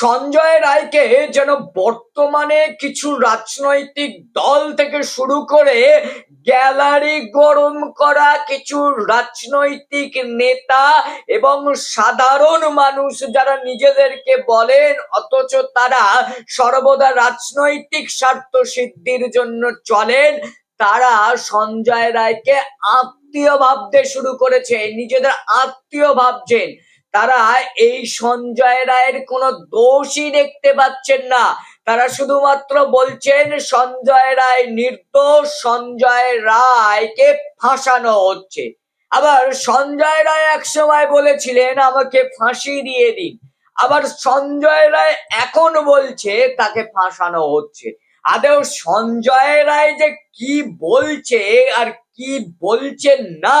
সঞ্জয় রায়কে যেন বর্তমানে কিছু রাজনৈতিক দল থেকে শুরু করে গ্যালারি গরম করা, কিছু রাজনৈতিক নেতা এবং সাধারণ মানুষ যারা নিজেদেরকে বলেন, অথচ তারা সর্বদা রাজনৈতিক স্বার্থ সিদ্ধির জন্য চলেন, তারা সঞ্জয় রায়কে আত্মীয় ভাবতে শুরু করেছে, নিজেদের আত্মীয় ভাবছেন। তারা এই সঞ্জয় রায়ের কোনো দোষই দেখতে পাচ্ছেন না। তারা শুধুমাত্র বলছেন, সঞ্জয় রায় নির্দোষ, সঞ্জয় রায়কে ফাঁসানো হচ্ছে। আবার সঞ্জয় রায় এক সময় বলেছিলেন, আমাকে ফাঁসি দিয়ে দিন। আবার সঞ্জয় রায় এখন বলছে, তাকে ফাঁসানো হচ্ছে। আদেও সঞ্জয় রায় যে কি বলছে আর কি বলছে না,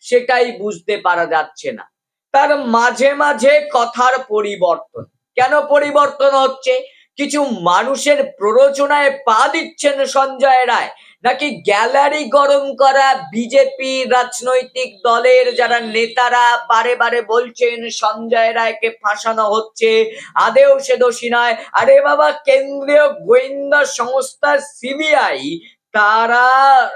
সেটাই বুঝতে পারা যাচ্ছে না। তার মাঝে মাঝে কথার পরিবর্তন। কেন পরিবর্তন হচ্ছে? কিছু মানুষের প্ররোচনায় পা দিচ্ছেন সঞ্জয় রায়। নাকি গ্যালারি গরম করা বিজেপি রাজনৈতিক দলের যারা নেতারা বারে বারে বলছেন, সঞ্জয় রায়কে ফাঁসানো হচ্ছে, আদেও সে দোষী নয়। আরে বাবা, কেন্দ্রীয় গোয়েন্দা সংস্থা সিবিআই তারা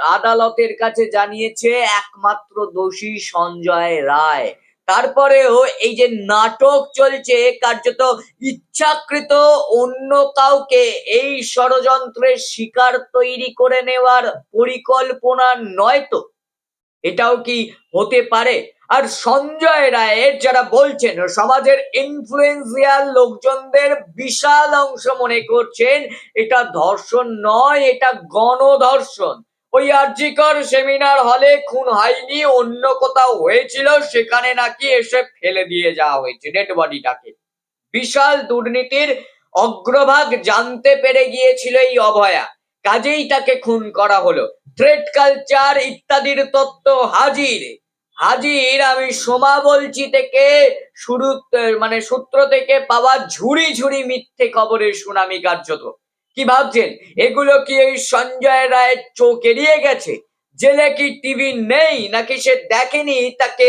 আদালতের কাছে জানিয়েছে, একমাত্র দোষী সঞ্জয় রায়। তারপরেও এই যে নাটক চলছে, কার্যত ইচ্ছাকৃত অন্য কাউকে এই ষড়যন্ত্রের শিকার তৈরি করে নেওয়ার পরিকল্পনা নয় তো? এটাও কি হতে পারে? আর সঞ্জয় রায়ের যারা বলছেন, সমাজের ইনফ্লুয়েন্সিয়াল লোকজনদের বিশাল অংশ মনে করছেন, এটা ধর্ষণ নয়, এটা গণধর্ষণ। ওই আর্জিকর সেমিনার হলে খুন হয়নি, অন্য কোথাও হয়েছিল, সেখানে নাকি এসে ফেলে দিয়ে যাওয়া হয়েছে ডেড বডিটাকে বিশাল দুর্নীতির অগ্রভাগ জানতে পেরে গিয়েছিল এই অভয়া। কাজেই তাকে খুন করা হলো। থ্রেড কালচার ইত্যাদির তত্ত্ব হাজির। হাজির, আমি সোমা বলছি থেকে শুরু মানে সূত্র থেকে পাওয়া ঝুড়ি ঝুড়ি মিথ্যে খবরের সুনামি কার্যত। কি ভাবছেন? এগুলো কি এই সঞ্জয় রায়ের চোখ এড়িয়ে গেছে? জেলে কি টিভি নেই? নাকি সে দেখেনি তাকে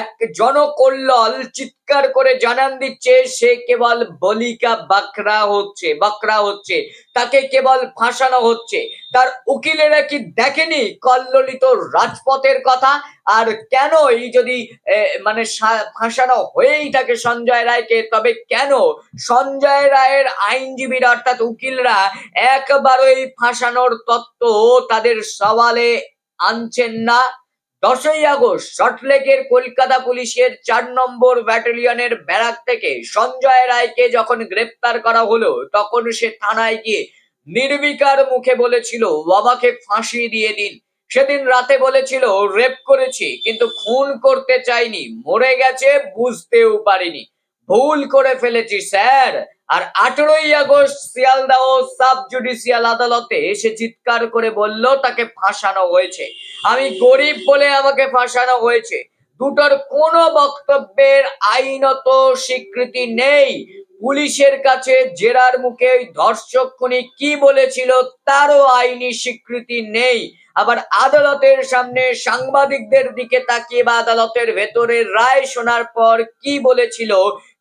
এক জনকল্লল চিৎকার করে জানান দিচ্ছে, সে কেবল বলিকা বাকরা হচ্ছে বাকরা হচ্ছে, তাকে কেবল ফাঁসানো হচ্ছে। তার উকিলেরা কি দেখেনি কল্লোলিত রাজপথের কথা? আর কেন এই যদি মানে ফাঁসানো হয়েই থাকে সঞ্জয় রায়কে, তবে কেন? সঞ্জয় রায়ের আইনজীবীরা, অর্থাৎ উকিলরা, একবারই ফাঁসানোর তত্ত্ব তাদের সওয়ালে আনছেন না। দশই আগস্ট সল্টলেকের কলকাতা পুলিশের চার নম্বর ব্যাটালিয়নের ব্যারাক থেকে সঞ্জয় রায়কে যখন গ্রেপ্তার করা হলো, তখন সে থানায় গিয়ে নির্বিকার মুখে বলেছিল বাবাকে ফাঁসি দিয়ে দিন। সেদিন রাতে বলেছিল, রেপ করেছি, কিন্তু খুন করতে চাইনি, মরে গেছে, বুঝতেও পারিনি। ভুল করে ফেলেছি, স্যার। আর আঠেরোই আগস্ট শিয়ালদাহ সাব জুডিশিয়াল আদালতে এসে চিৎকার করে বলল, তাকে ফাঁসানো হয়েছে। আমি গরিব বলে আমাকে ফাঁসানো হয়েছে। দুটোর কোনো বক্তব্যের আইনত স্বীকৃতি নেই। পুলিশের কাছে জেরার মুখে ওই ধর্ষক খুনি কি বলেছিল তারও আইনি স্বীকৃতি নেই। আবার আদালতের সামনে সাংবাদিকদের দিকে তাকিয়ে বা আদালতের ভেতরে রায় শোনার পর কি বলেছিল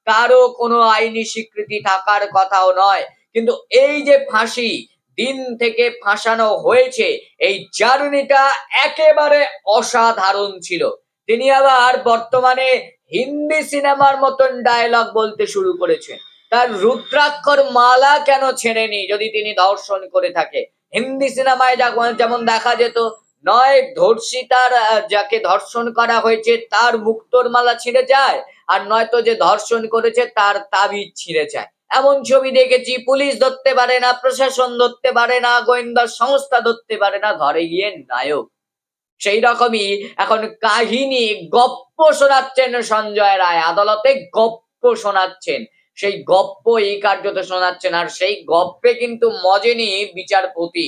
তারও কোনো আইনি স্বীকৃতি থাকার কথাও নয়। কিন্তু এই যে ফাঁসি দিন থেকে ফাঁসানো হয়েছে, এই জার্নিটা একেবারে অসাধারণ ছিল। তিনি আবার বর্তমানে হিন্দি সিনেমার মতন ডায়লগ বলতে শুরু করেছেন। তার রুদ্রাক্ষর মালা কেন ছেড়েনি যদি তিনি দর্শন করে থাকে? হিন্দি সিনেমায় যেমন দেখা যেত নয় ধর্ষিতার যাকে ধর্ষণ করা হয়েছে, তার মুক্তোর মালা ছিঁড়ে যায়, আর নয়তো যে ধর্ষণ করেছে, তার তাবিজ ছিঁড়ে যায়। এমন ছবি দেখেছি, পুলিশ ধরতে পারে না, প্রশাসন ধরতে পারে না, গোয়েন্দা সংস্থা ধরতে পারে না ঘরে গিয়ে নায়ক। সেই রকমই এখন কাহিনী গপ্প শোনাচ্ছেন সঞ্জয় রায়, আদালতে গপ্প শোনাচ্ছেন। সেই গপ্প এই কার্যত শোনাচ্ছেন, আর সেই গপ্পে কিন্তু মজেনি বিচারপতি।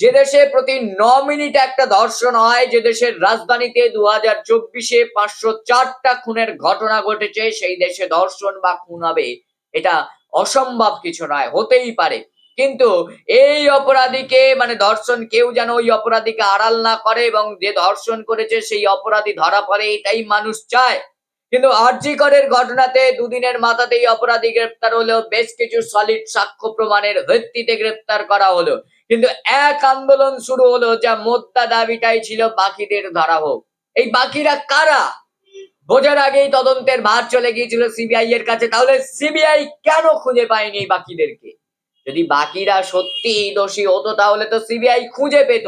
যে দেশে প্রতি ন মিনিট একটা ধর্ষণ হয়, যে দেশের রাজধানীতে দু হাজার চব্বিশে পাঁচশো চারটা খুনের ঘটনা ঘটেছে, সেই দেশে ধর্ষণ বা খুন হবে, এটা অসম্ভব কিছু নয়, হতেই পারে। কিন্তু এই অপরাধীকে মানে ধর্ষণ কেউ যেন ওই অপরাধীকে আড়াল না করে এবং যে ধর্ষণ করেছে, সেই অপরাধী ধরা পড়ে, এটাই মানুষ চায়। কিন্তু আরজিকরের ঘটনাতে দুদিনের মাথাতেই অপরাধী গ্রেপ্তার হলো, বেশ কিছু সলিড সাক্ষ্য প্রমাণের ভিত্তিতে গ্রেপ্তার করা হলো। কিন্তু এক আন্দোলন শুরু হলো যা মোদ্দা দাবিটাই ছিল বাকিদের ধরা হোক। এই বাকিরা কারা? বোঝার আগেই তদন্তের ভার চলে গিয়েছিল সিবিআই এর কাছে। তাহলে সিবিআই কেন খুঁজে পায়নি বাকিদেরকে? যদি বাকিরা সত্যি দোষী হতো, তাহলে তো সিবিআই খুঁজে পেত।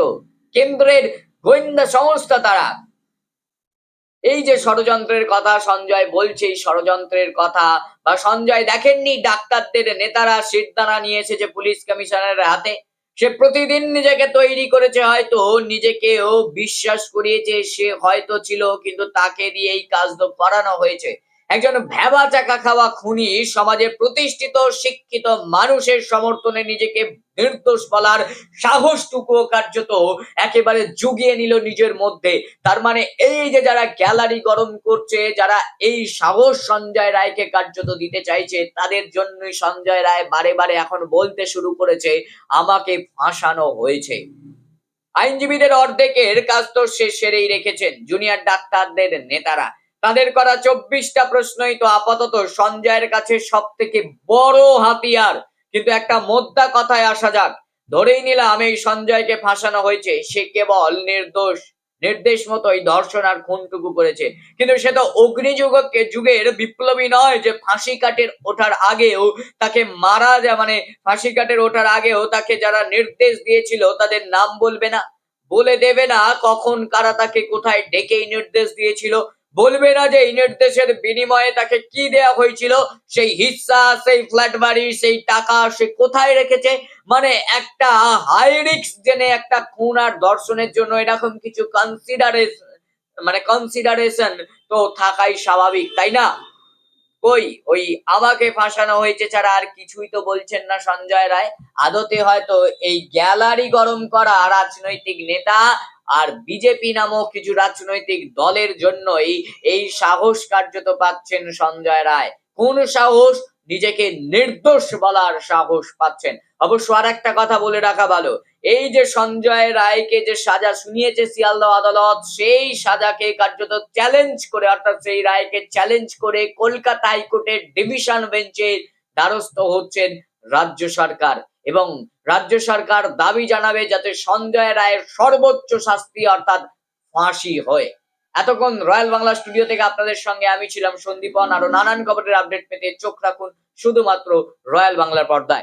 কেন্দ্রের গোয়েন্দা সংস্থা তারা। এই যে ষড়যন্ত্রের কথা, সঞ্জয় বলছে এই ষড়যন্ত্রের কথা, বা সঞ্জয় দেখেননি, ডাক্তারদের নেতারা সিদ্ধানা নিয়ে এসেছে পুলিশ কমিশনারের হাতে। সে প্রতিদিন নিজেকে তৈরি করেছে হয়তো, নিজেকেও বিশ্বাস করিয়েছে, সে হয়তো ছিল, কিন্তু তাকে দিয়ে এই কাজ তো করানো হয়েছে। একজন ভ্যাবা চাকা খাওয়া খুনি সমাজে প্রতিষ্ঠিত, শিক্ষিত মানুষের সমর্থনে নিজেকে নির্দোষ বলার সাহসটুকু কার্যত একেবারে জুগিয়ে নিল নিজের মধ্যে। তার মানে এই যে যারা গ্যালারি গরম করছে, যারা এই সাহস সঞ্জয় রায়কে কার্যত দিতে চাইছে, তাদের জন্যই সঞ্জয় রায় বারে বারে এখন বলতে শুরু করেছে, আমাকে ফাঁসানো হয়েছে। আইনজীবীদের অর্ধেকের কাজ তো সে সেরেই রেখেছেন। জুনিয়র ডাক্তারদের নেতারা। তাদের করা চব্বিশটা প্রশ্নই তো আপাতত সঞ্জয়ের কাছে সব থেকে বড় হাতিয়ার। কিন্তু একটা মোদ্দা কথায় আসা যাক। ধরেই নিলাম এই সঞ্জয়কে ফাঁসানো হয়েছে। সে কেবল নির্দোষ। নির্দেশ মতোই ধর্ষণ আর খুনটুকু করেছে। কিন্তু সে তো অগ্নিযুগকে যুগের বিপ্লবী নয় যে ফাঁসি কাটের ওঠার আগেও তাকে মারা যায়। মানে ফাঁসি কাটের ওঠার আগেও তাকে যারা নির্দেশ দিয়েছিল তাদের নাম বলবে না, বলে দেবে না কখন কারা তাকে কোথায় ডেকেই নির্দেশ দিয়েছিল। বলবে না যে এই নির্দেশের বিনিময়ে তাকে কি দেয়া হয়েছিল? সেই হিস্সা সেই ফ্ল্যাট বাড়ি সেই টাকা সে কোথায় রেখেছে? মানে একটা হাই রিস্ক জেনে একটা খুন আর দর্শনের জন্য এরকম কিছু কনসিডারেশন মানে কনসিডারেশন তো থাকাই স্বাভাবিক, তাই না? কই, ওই আমাকে ফাঁসানো হয়েছে ছাড়া আর কিছুই তো বলছেন না সঞ্জয় রায়। আদতে হয়তো এই গ্যালারি গরম করা রাজনৈতিক নেতা আর বিজেপি নামক কিছু রাজনৈতিক দলের জন্যই এই সাহস কার্যত পাচ্ছেন সঞ্জয় রায়। কোন সাহস? নিজেকে নির্দোষ বলার সাহস পাচ্ছেন। অবশ্য আর একটা কথা বলে রাখা ভালো। এই যে সঞ্জয় রায়কে যে সাজা শুনিয়েছে শিয়ালদহ আদালত, সেই সাজাকে কার্যত চ্যালেঞ্জ করে, অর্থাৎ সেই রায়কে চ্যালেঞ্জ করে কলকাতা হাইকোর্টের ডিভিশন বেঞ্চের দ্বারস্থ হচ্ছেন রাজ্য সরকার। এবং রাজ্য সরকার দাবি জানাবে যাতে সঞ্জয় রায়ের সর্বোচ্চ শাস্তি অর্থাৎ ফাঁসি হয়। এতক্ষণ রয়্যাল বাংলা স্টুডিও থেকে আপনাদের সঙ্গে আমি ছিলাম সন্দীপন, আরও নানান খবরের আপডেট পেতে চোখ রাখুন শুধুমাত্র রয়্যাল বাংলার পর্দায়।